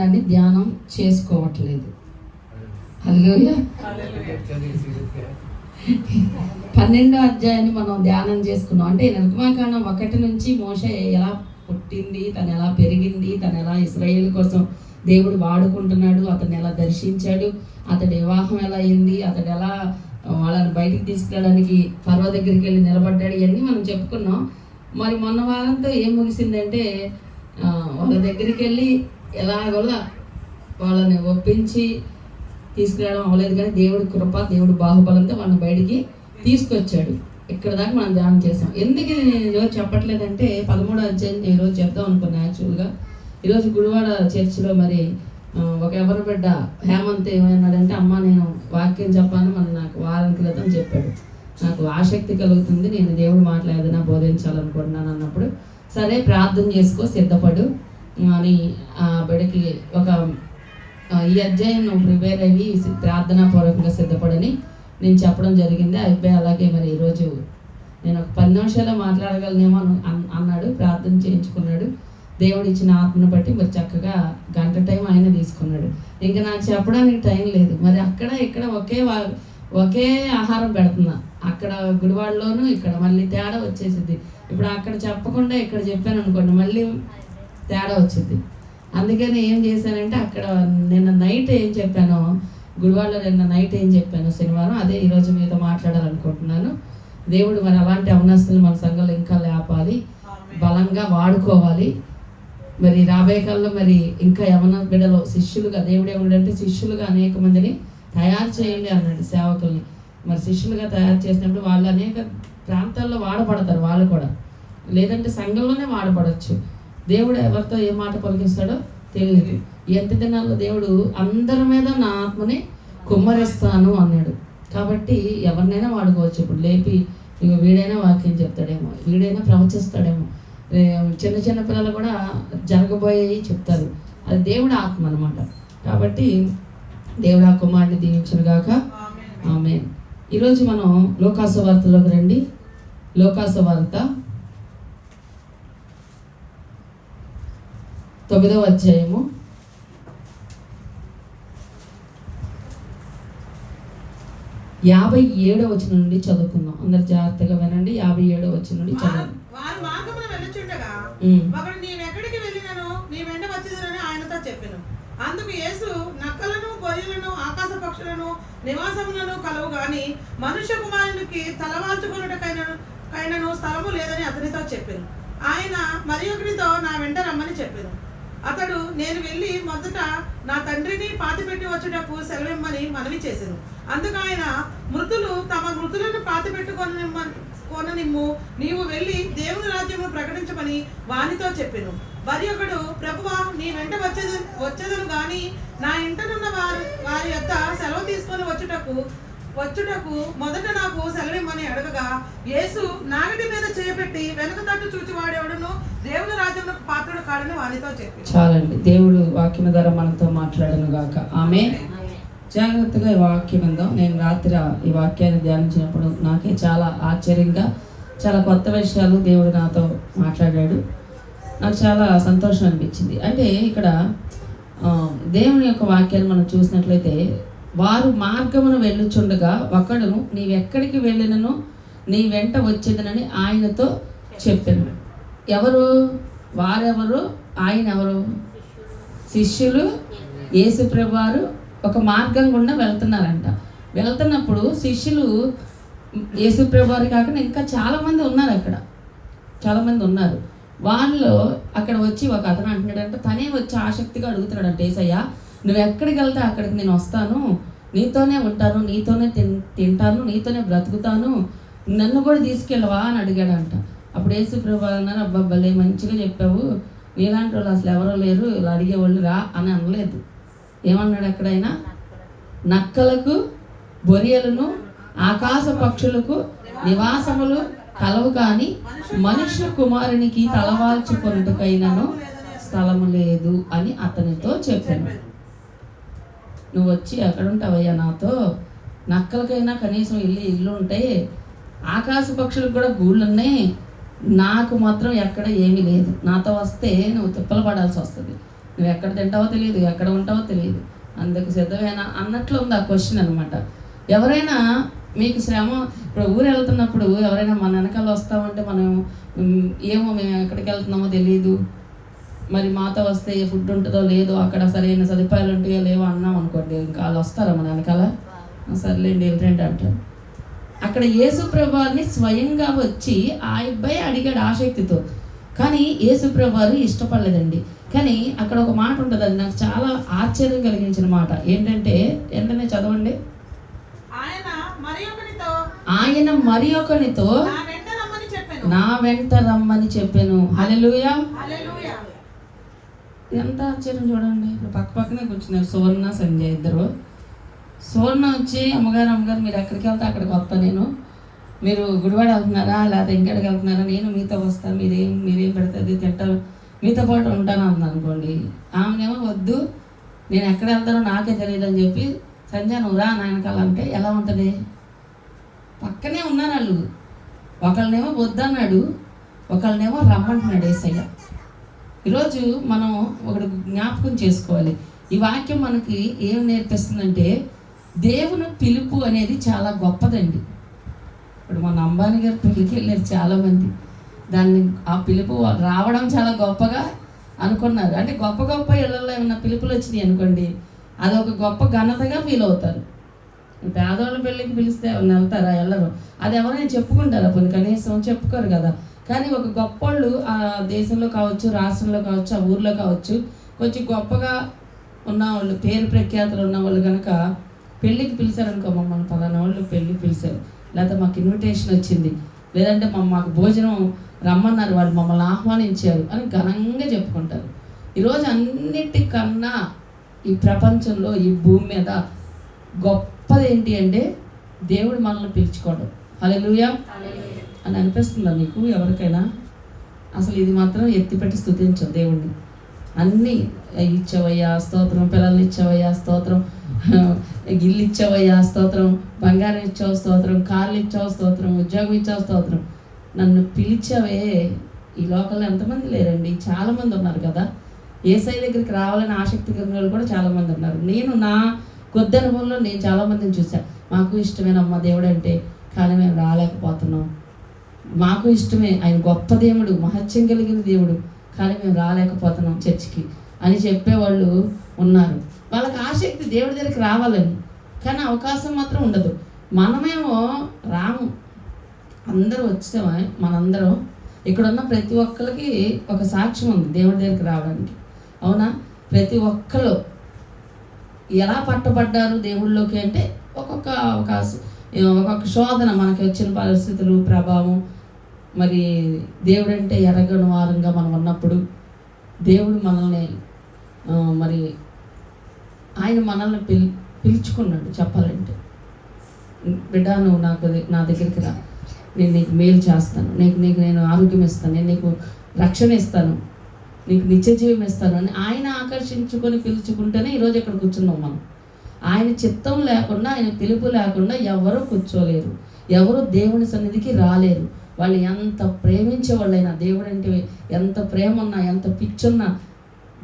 లేఖనాన్ని ధ్యానం చేసుకోవట్లేదు. హల్లెలూయా. పన్నెండో అధ్యాయాన్ని మనం ధ్యానం చేసుకున్నాం. అంటే నిర్మాకాండం ఒకటి నుంచి మోస ఎలా పుట్టింది తను ఎలా పెరిగింది తను ఎలా ఇస్రాయేల్ కోసం దేవుడు వాడుకుంటున్నాడు అతను ఎలా దర్శించాడు అతడి వివాహం ఎలా అయింది అతడు ఎలా వాళ్ళని బయటికి తీసుకెళ్ళడానికి పర్వ దగ్గరికి వెళ్ళి నిలబడ్డాడు ఇవన్నీ మనం చెప్పుకున్నాం. మరి మొన్న వారంతో ఏం ముగిసిందంటే వాళ్ళ దగ్గరికి వెళ్ళి ఎలాగోలా వాళ్ళని ఒప్పించి తీసుకురావడం అవ్వలేదు కానీ దేవుడి కృప దేవుడు బాహుబలంతో వాళ్ళని బయటికి తీసుకొచ్చాడు. ఇక్కడ దాకా మనం ధ్యానం చేసాం. ఎందుకు నేను ఈరోజు చెప్పట్లేదంటే పదమూడో అధ్యాయం ఈరోజు చెప్దాం అనుకో యాక్చువల్గా. ఈరోజు గుడివాడ చర్చిలో మరి ఒక ఎవరు బిడ్డ హేమంత్ ఏమన్నాడంటే అమ్మ నేను వాక్యం చెప్పాను మన నాకు వారం క్రితం చెప్పాడు. నాకు ఆసక్తి కలుగుతుంది నేను దేవుడు మాట్లాడేదైనా బోధించాలనుకుంటున్నాను అన్నప్పుడు సరే ప్రార్థన చేసుకో సిద్ధపడు. అని ఆ బిడ్డకి ఒక ఈ అధ్యాయం నువ్వు ప్రిపేర్ అయ్యి ప్రార్థనా పూర్వకంగా సిద్ధపడని నేను చెప్పడం జరిగింది. అయిపోయి అలాగే మరి ఈరోజు నేను ఒక పది నిమిషాల్లో మాట్లాడగలనేమో అని అన్నాడు ప్రార్థన చేయించుకున్నాడు. దేవుడు ఇచ్చిన ఆత్మను బట్టి మరి చక్కగా గంట టైం ఆయన తీసుకున్నాడు. ఇంకా నాకు చెప్పడానికి టైం లేదు. మరి అక్కడ ఇక్కడ ఒకే వా- ఒకే ఆహారం పెడుతున్నా. అక్కడ గుడివాడలోను ఇక్కడ మళ్ళీ తేడా వచ్చేసింది ఇప్పుడు అక్కడ చెప్పకుండా ఇక్కడ చెప్పాను అనుకోండి మళ్ళీ తేడా వచ్చింది. అందుకని ఏం చేశానంటే అక్కడ నిన్న నైట్ ఏం చెప్పానో గుడివాడలో నిన్న నైట్ ఏం చెప్పాను శనివారం అదే ఈరోజు మీతో మాట్లాడాలనుకుంటున్నాను. దేవుడు మరి అలాంటి అవనస్తులు మన సంఘంలో ఇంకా లేపాలి. బలంగా వాడుకోవాలి. మరి రాబోయే కాలంలో మరి ఇంకా యవన బిడ్డలు శిష్యులుగా దేవుడు ఏమంటే శిష్యులుగా అనేక మందిని తయారు చేయండి అన్నాడు సేవకుల్ని. మరి శిష్యులుగా తయారు చేసినప్పుడు వాళ్ళు అనేక ప్రాంతాల్లో వాడబడతారు వాళ్ళు కూడా. లేదంటే సంఘంలోనే వాడబడచ్చు. దేవుడు ఎవరితో ఏ మాట పలికిస్తాడో తెలియదు. ఎంత దినాల్లో దేవుడు అందరి మీద నా ఆత్మని కుమ్మరిస్తాను అన్నాడు. కాబట్టి ఎవరినైనా వాడుకోవచ్చు. ఇప్పుడు లేపి ఇక వీడైనా వాక్యం చెప్తాడేమో వీడైనా ప్రవచిస్తాడేమో. చిన్న చిన్న పిల్లలు కూడా జరగబోయేవి చెప్తారు. అది దేవుడు ఆత్మ అనమాట కాబట్టి దేవుడు ఆ కుమారుని దీవించును గాక. ఆమె ఈరోజు మనం లోకాసు వార్తలోకి రండి. లోకాసు తొమ్మిదవ అధ్యాయము. యాభై ఏడవ వచ్చిన నుండి చదువుకుందాం. అందరు జాగ్రత్తగా వినండి. యాభై ఏడవ వచ్చిన నుండి వారు చదువు వారు మార్గమున వెళ్ళుచుండగా ఉమ్. ఒకడు నీవెక్కడికి వెళ్ళినను నీ వెంట వచ్చేదనని ఆయనతో చెప్పెను. అందుకు యేసు నక్కలను గొర్రెలను ఆకాశ పక్షులను నివాసములను కలవు గాని మనుష్య కుమారునికి తలవాల్చుకున్నటకైనను కైనను స్థలము లేదని అతనితో చెప్పాను. ఆయన మరి ఒకరితో నా వెంట రమ్మని చెప్పాను. అతడు నేను వెళ్ళి మొదట నా తండ్రిని పాతిపెట్టి వచ్చుటకు సెలవిమ్మని మనవి చేశాను అందుకు ఆయన మృతులు తమ మృతులను పాతిపెట్టుకొని కొననిమ్ము. నీవు వెళ్ళి దేవుని రాజ్యము ప్రకటించమని వానితో చెప్పాను. మరి ఒకడు ప్రభువా నీ వెంట వచ్చేది వచ్చేదను గాని నా ఇంటనున్న వారి వారి యొక్క సెలవు తీసుకొని వచ్చేటప్పుడు వచ్చుటకు మొదట నాకు సెలవిమ్మని అడగగా యేసు నాగటి మీద చేయబెట్టి వెనుక తట్టు చూచి వాడేవాడును? దేవుని రాజ్యంలో పాత్రుడు కాడని వానితో చెప్పి. చాలండి. దేవుడు వాక్యం ద్వారా మనతో మాట్లాడను గాక. ఆమె జాగ్రత్తగా ఈ వాక్యం విందాం నేను రాత్రి ఈ వాక్యాన్ని ధ్యానించినప్పుడు నాకే చాలా ఆశ్చర్యంగా చాలా కొత్త విషయాలు దేవుడు నాతో మాట్లాడాడు. నాకు చాలా సంతోషం అనిపించింది. అంటే ఇక్కడ ఆ, దేవుని యొక్క వాక్యాన్ని మనం చూసినట్లయితే వారు మార్గమును వెళ్ళుచుండగా ఒకడు నీవెక్కడికి వెళ్ళినను? నీ వెంట వచ్చేదనని ఆయనతో చెప్పాను. ఎవరు? వారెవరు? ఆయన ఎవరు శిష్యులు. యేసుప్రభు వారు ఒక మార్గం గుండా వెళ్తున్నారంట. వెళ్తున్నప్పుడు శిష్యులు యేసుప్రభు వారు కాకుండా ఇంకా చాలామంది ఉన్నారు అక్కడ. చాలామంది ఉన్నారు. వాళ్ళు అక్కడ వచ్చి ఒక అతను అంటున్నాడంటే తనే వచ్చి ఆసక్తిగా అడుగుతున్నాడంట ఏసయ్యా నువ్వు ఎక్కడికి వెళ్తే అక్కడికి నేను వస్తాను. నీతోనే ఉంటాను నీతోనే తిన్ తింటాను నీతోనే బ్రతుకుతాను. నన్ను కూడా తీసుకెళ్ళవా అని అడిగాడంట. అప్పుడు యేసు ప్రభు అన్నారు అబ్బా భలే మంచిగా చెప్పావు. నీలాంటి వాళ్ళు అసలు ఎవరో లేరు. ఇలా అడిగేవాళ్ళు రా అని అనలేదు. ఏమన్నాడు ఎక్కడైనా? నక్కలకు బొరియలను ఆకాశ పక్షులకు నివాసములు కలవు కానీ మనుష్య కుమారునికి తలవాల్చుకొనుటకైనను స్థలము లేదు అని అతనితో చెప్పాను. నువ్వు వచ్చి ఎక్కడ ఉంటావయ్యా నాతో? నక్కలకైనా కనీసం ఇల్లు ఇల్లు ఉంటాయి ఆకాశ పక్షులకు కూడా గూళ్ళు ఉన్నాయి నాకు మాత్రం ఎక్కడ ఏమీ లేదు. నాతో వస్తే నువ్వు తిప్పలు పడాల్సి వస్తుంది. నువ్వు ఎక్కడ తింటావో తెలియదు ఎక్కడ ఉంటావో తెలియదు. అందుకు సిద్ధమేనా అన్నట్లు ఉంది ఆ క్వశ్చన్ అనమాట ఎవరైనా మీకు శ్రమ ఇప్పుడు ఊరు వెళ్తున్నప్పుడు ఎవరైనా మన వెనకాల వస్తామంటే మనం ఏమో మేము ఎక్కడికి వెళ్తున్నామో తెలియదు మరి మాతో వస్తే ఫుడ్ ఉంటుందో లేదో అక్కడ సరైన సదుపాయాలు ఉంటాయో లేవో అన్నాం అనుకోండి. ఇంకా వాళ్ళు వస్తారా మన వెనకాల? "ఆ, సర్లేండి వెళ్ళండి అంటారు. అక్కడ యేసు ప్రభువారిని స్వయంగా వచ్చి ఆ అబ్బాయి అడిగాడు ఆసక్తితో. కానీ యేసు ప్రభువారు ఇష్టపడలేదండి. కానీ అక్కడ ఒక మాట ఉంటుందండి. నాకు చాలా ఆశ్చర్యం కలిగించిన మాట. ఏంటంటే వెంటనే చదవండి. ఆయన మరి ఒకనితో నా వెంట రమ్మని చెప్పాను. నా వెంట రమ్మని చెప్పాను హల్లెలూయా హల్లెలూయా ఎంత ఆశ్చర్యం చూడండి. ఇప్పుడు పక్క పక్కనే కూర్చున్నారు సువర్ణ సంజయ్ ఇద్దరు. సువర్ణ వచ్చి అమ్మగారు అమ్మగారు మీరు ఎక్కడికి వెళ్తే అక్కడికి వస్తా నేను. మీరు గుడివాడ వెళ్తున్నారా? లేకపోతే ఇంకెక్కడికి వెళ్తున్నారా? నేను మీతో వస్తాను మీరేం మీరేం పెడుతుంది తింటారు. మీతో పాటు ఉంటాను? అంది అనుకోండి. ఆమెనేమో వద్దు. నేను ఎక్కడ వెళ్తానో నాకే తెలియదు అని చెప్పి సంజయ్ నువ్వు రా నాయనకాలంటే ఎలా ఉంటుంది? పక్కనే ఉన్నారు వాళ్ళు. ఒకళ్ళనేమో వద్దన్నాడు. ఒకళ్ళనేమో రమ్మంటున్నాడు ఏసయ్య. ఈరోజు మనం ఒకటి జ్ఞాపకం చేసుకోవాలి. ఈ వాక్యం మనకి ఏం నేర్పిస్తుందంటే దేవుని పిలుపు అనేది చాలా గొప్పదండి. ఇప్పుడు మన అంబానీ గారు పెళ్ళికి వెళ్ళారు చాలామంది. దాన్ని ఆ పిలుపు రావడం చాలా గొప్పగా అనుకున్నారు. అంటే గొప్ప గొప్ప ఇళ్ళలో ఏమైనా పిలుపులు వచ్చినాయి అనుకోండి అది ఒక గొప్ప ఘనతగా ఫీల్ అవుతారు. పేదవాళ్ళ పెళ్ళికి పిలిస్తే వెళ్తారా? వెళ్ళరు. అది ఎవరైనా చెప్పుకుంటారా? కొన్ని కనీసం చెప్పుకోరు కదా. కానీ ఒక గొప్పళ్ళు ఆ దేశంలో కావచ్చు రాష్ట్రంలో కావచ్చు ఆ ఊర్లో కావచ్చు కొంచెం గొప్పగా ఉన్న వాళ్ళు పేరు ప్రఖ్యాతులు ఉన్న వాళ్ళు కనుక పెళ్ళికి పిలిచారనుకో మమ్మల్ని పలానా వాళ్ళు పెళ్ళికి పిలిచారు. లేకపోతే మాకు ఇన్విటేషన్ వచ్చింది. లేదంటే మా మాకు భోజనం రమ్మన్నారు వాళ్ళు మమ్మల్ని ఆహ్వానించారు అని ఘనంగా చెప్పుకుంటారు. ఈరోజు అన్నిటికన్నా ఈ ప్రపంచంలో ఈ భూమి మీద గొప్పది ఏంటి అంటే దేవుడు మనల్ని పిలుచుకోవడం. హల్లెలూయా. అని అనిపిస్తుందా మీకు? ఎవరికైనా? అసలు ఇది మాత్రం ఎత్తిపెట్టి స్థుతించం దేవుణ్ణి. అన్నీ ఇచ్చావయ్యా స్తోత్రం పిల్లల్ని ఇచ్చావయ్యా స్తోత్రం గిల్లు ఇచ్చావయ్యా స్తోత్రం బంగారం ఇచ్చావు స్తోత్రం కార్లు ఇచ్చావు స్తోత్రం ఉద్యోగం ఇచ్చావు స్తోత్రం. నన్ను పిలిచావే. ఈ లోకల్లో ఎంతమంది లేరండి? చాలామంది ఉన్నారు కదా. ఏసై దగ్గరికి రావాలని ఆసక్తి కలిగిన వాళ్ళు కూడా చాలామంది ఉన్నారు. నేను నా కొద్ది అనుభవంలో నేను చాలామందిని చూశాను మాకు ఇష్టమైన అమ్మ దేవుడు అంటే కానీ మేము రాలేకపోతున్నాం. మాకు ఇష్టమే. ఆయన గొప్ప దేవుడు మహత్యం కలిగిన దేవుడు. కానీ మేము రాలేకపోతున్నాం చర్చికి అని చెప్పేవాళ్ళు ఉన్నారు. వాళ్ళకి ఆసక్తి దేవుడి దగ్గరికి రావాలని. కానీ అవకాశం మాత్రం ఉండదు. మనమేమో రాము. అందరూ వచ్చామా మనందరం. ఇక్కడ ఉన్న ప్రతి ఒక్కరికి ఒక సాక్ష్యం ఉంది దేవుడి దగ్గరికి రావడానికి. అవునా? ప్రతి ఒక్కరు ఎలా పట్టబడ్డారు దేవుళ్ళలోకి అంటే ఒక్కొక్క అవకాశం. ఒక్కొక్క శోధన మనకి వచ్చిన పరిస్థితులు ప్రభావం మరి దేవుడంటే ఎరగని వారంగా మనం ఉన్నప్పుడు దేవుడు మనల్ని మరి ఆయన మనల్ని పిల్ పిలుచుకున్నాడు చెప్పాలంటే. బిడ్డ నువ్వు నాకు నా దగ్గరికి రా. నేను నీకు మేలు చేస్తాను. నీకు నీకు నేను ఆరోగ్యం ఇస్తాను. నేను నీకు రక్షణ ఇస్తాను. నీకు నిత్య జీవం ఇస్తాను అని ఆయన ఆకర్షించుకొని పిలుచుకుంటేనే ఈరోజు ఇక్కడ కూర్చున్నాం మనం. ఆయన చిత్తం లేకుండా ఆయన పిలుపు లేకుండా ఎవరు కూర్చోలేరు. ఎవరు దేవుని సన్నిధికి రాలేరు. వాళ్ళు ఎంత ప్రేమించే వాళ్ళైనా దేవుడు అంటే ఎంత ప్రేమ ఉన్నా ఎంత పిచ్చున్నా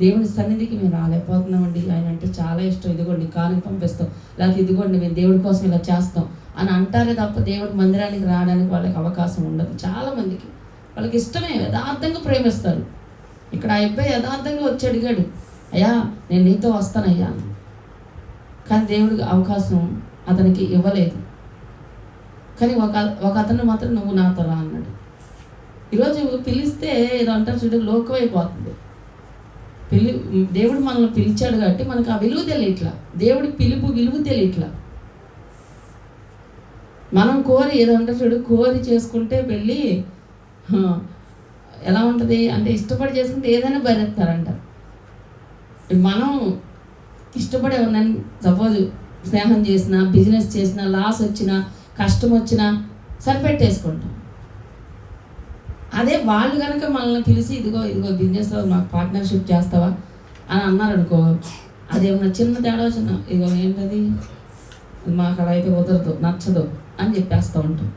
దేవుని సన్నిధికి మేము రాలేకపోతున్నామండి. ఆయన అంటే చాలా ఇష్టం. ఇదిగోండి కానుక పంపిస్తాం. లేకపోతే ఇదిగోండి మేము దేవుడి కోసం ఇలా చేస్తాం అని అంటారే తప్ప దేవుడి మందిరానికి రావడానికి వాళ్ళకి అవకాశం ఉండదు. చాలా మందికి. వాళ్ళకి ఇష్టమే యథార్థంగా ప్రేమిస్తారు. ఇక్కడ ఆ అబ్బాయి యథార్థంగా వచ్చి అడిగాడు అయ్యా నేను నీతో వస్తానయ్యా అని. కానీ దేవుడికి అవకాశం అతనికి ఇవ్వలేదు. కానీ ఒక ఒక అతను మాత్రం నువ్వు నాతో రా అన్నాడు. ఈరోజు పిలిస్తే ఏదో అంటారు చూడు లోకమైపోతుంది. పిలి దేవుడు మనల్ని పిలిచాడు కాబట్టి మనకు ఆ విలువ తెలియట్లా. దేవుడి పిలుపు విలువ తెలియట్లా. మనం కోరి ఏదో అంటారు చూడు కోరి చేసుకుంటే వెళ్ళి ఎలా ఉంటుంది? అంటే ఇష్టపడి చేసుకుంటే ఏదైనా భరిస్తారంట మనం ఇష్టపడే ఉన్నాను సపోజ్ స్నేహం చేసినా బిజినెస్ చేసినా లాస్ వచ్చినా కష్టం వచ్చినా సరిపెట్టేసుకుంటాం. అదే వాళ్ళు కనుక మనల్ని పిలిచి ఇదిగో ఇదిగో బిజినెస్లో మాకు పార్ట్నర్షిప్ చేస్తావా? అని అన్నారనుకో అదేమన్నా చిన్న తేడా వచ్చిన ఇదిగో ఏంటది? మాకు అలా అయితే కుదరదు నచ్చదు అని చెప్పేస్తూ ఉంటాం.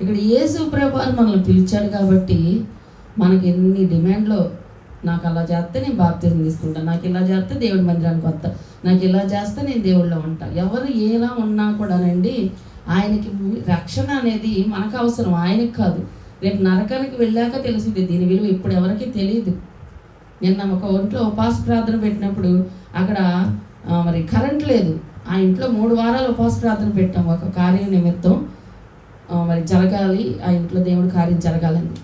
ఇక్కడ యేసు ప్రభువారు మనల్ని పిలిచాడు కాబట్టి మనకి ఎన్ని డిమాండ్లో నాకు అలా చేస్తే నేను బాప్తిజం తీసుకుంటాను నాకు ఇలా చేస్తే దేవుడి మందిరానికి వస్తా. నాకు ఇలా చేస్తే నేను దేవుళ్ళో ఉంటా. ఎవరు ఎలా ఉన్నా కూడానండి ఆయనకి రక్షణ అనేది మనకు అవసరం. ఆయనకి కాదు. రేపు నరకానికి వెళ్ళాక తెలిసింది. దీని విలువ ఇప్పుడు ఎవరికి తెలియదు. నిన్న ఒక ఒంట్లో ఉపాస ప్రార్థన పెట్టినప్పుడు అక్కడ మరి కరెంట్ లేదు. ఆ ఇంట్లో మూడు వారాలు ఉపాస ప్రార్థన పెట్టాం. ఒక కార్యం నిమిత్తం మరి జరగాలి. ఆ ఇంట్లో దేవుడు కార్యం జరగాలని.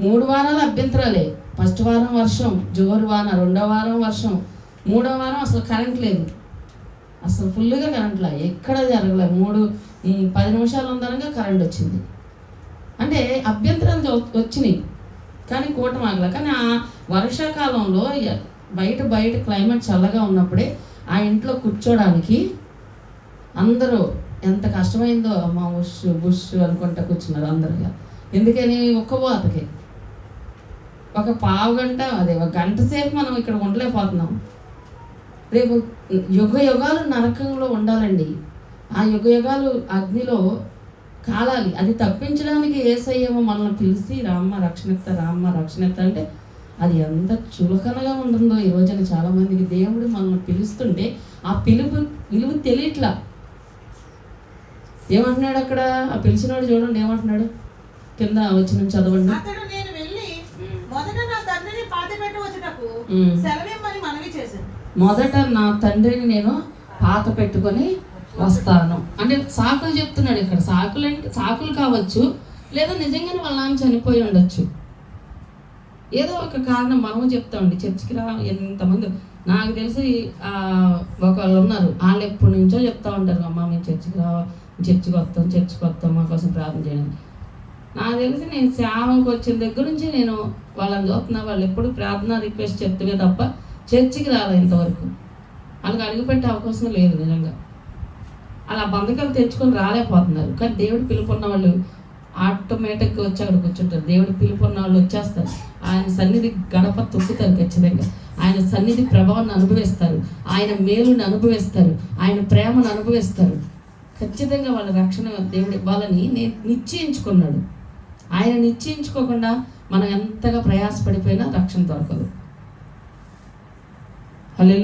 మూడు వారాలు అభ్యంతరాలే. ఫస్ట్ వారం వర్షం జోరు వాన రెండో వారం వర్షం మూడో వారం అసలు కరెంట్ లేదు. అసలు ఫుల్గా కరెంట్ లేదు ఎక్కడ జరగలేదు మూడు పది నిమిషాలు ఉందనగా కరెంట్ వచ్చింది. అంటే అభ్యంతరం వచ్చినాయి. కానీ కూటమాగల కానీ ఆ వర్షాకాలంలో బయట బయట క్లైమేట్ చల్లగా ఉన్నప్పుడే ఆ ఇంట్లో కూర్చోడానికి అందరూ ఎంత కష్టమైందో అమ్మ ఉష్ బుష్ అనుకుంటా కూర్చున్నారు అందరుగా ఎందుకని? ఒక్క బాతకి ఒక పావు గంట అదే ఒక గంట సేపు మనం ఇక్కడ ఉండలేకపోతున్నాం. రేపు యుగ యుగాలు నరకంలో ఉండాలండి. ఆ యుగ యుగాలు అగ్నిలో కాలాలి. అది తప్పించడానికి ఏసయ్యేమో మనల్ని పిలిచి రామ్మ రక్షణెత్త రామ్మ రక్షణెత్త అంటే అది ఎంత చులకనగా ఉంటుందో ఈ రోజున చాలా మందికి దేవుడు మనల్ని పిలుస్తుంటే ఆ పిలుపు విలువ తెలియట్లా. ఏమంటున్నాడు అక్కడ? ఆ పిలిచినవాడు చూడండి ఏమంటున్నాడు? కింద వచ్చిన చదవండి అతడు నేను వెళ్ళి మొదట నా తండ్రిని పాతి పెట్టి మనవి చేశాను మొదట నా తండ్రిని నేను పాత పెట్టుకొని వస్తాను. అంటే సాకులు చెప్తున్నాడు ఇక్కడ. సాకులు అంటే సాకులు కావచ్చు లేదా నిజంగానే వాళ్ళ నాన్న చనిపోయి ఉండొచ్చు. ఏదో ఒక కారణం మనము చెప్తామండి చర్చికి రా ఎంతమంది నాకు తెలిసి ఆ, ఒకళ్ళు ఉన్నారు. వాళ్ళు ఎప్పటి నుంచో చెప్తా ఉంటారు అమ్మ మేము చర్చికి రా చర్చికి వస్తాం చర్చికి వస్తాం మా కోసం ప్రార్థన చేయండి. నాకు తెలిసి నేను సేవకు వచ్చిన దగ్గర నుంచి నేను వాళ్ళని చూస్తున్నా వాళ్ళు ఎప్పుడు ప్రార్థన రిక్వెస్ట్ చెప్తే తప్ప చర్చికి రాలే ఇంతవరకు. వాళ్ళకి అడుగుపెట్టే అవకాశం లేదు నిజంగా. అలా బంధకాలు తెచ్చుకొని రాలేకపోతున్నారు. కానీ దేవుడు పిలుపున్న వాళ్ళు ఆటోమేటిక్గా వచ్చి అక్కడ కూర్చుంటారు దేవుడు పిలుపున్న వాళ్ళు వచ్చేస్తారు. ఆయన సన్నిధి గడప తొక్కుతారు ఖచ్చితంగా. ఆయన సన్నిధి ప్రభావాన్ని అనుభవిస్తారు. ఆయన మేలుని అనుభవిస్తారు. ఆయన ప్రేమను అనుభవిస్తారు. ఖచ్చితంగా వాళ్ళ రక్షణ దేవుడు ఇవ్వాలని నేను నిశ్చయించుకున్నాడు. ఆయన నిశ్చయించుకోకుండా మనం ఎంతగా ప్రయాసపడిపోయినా రక్షణ దొరకదు. హలో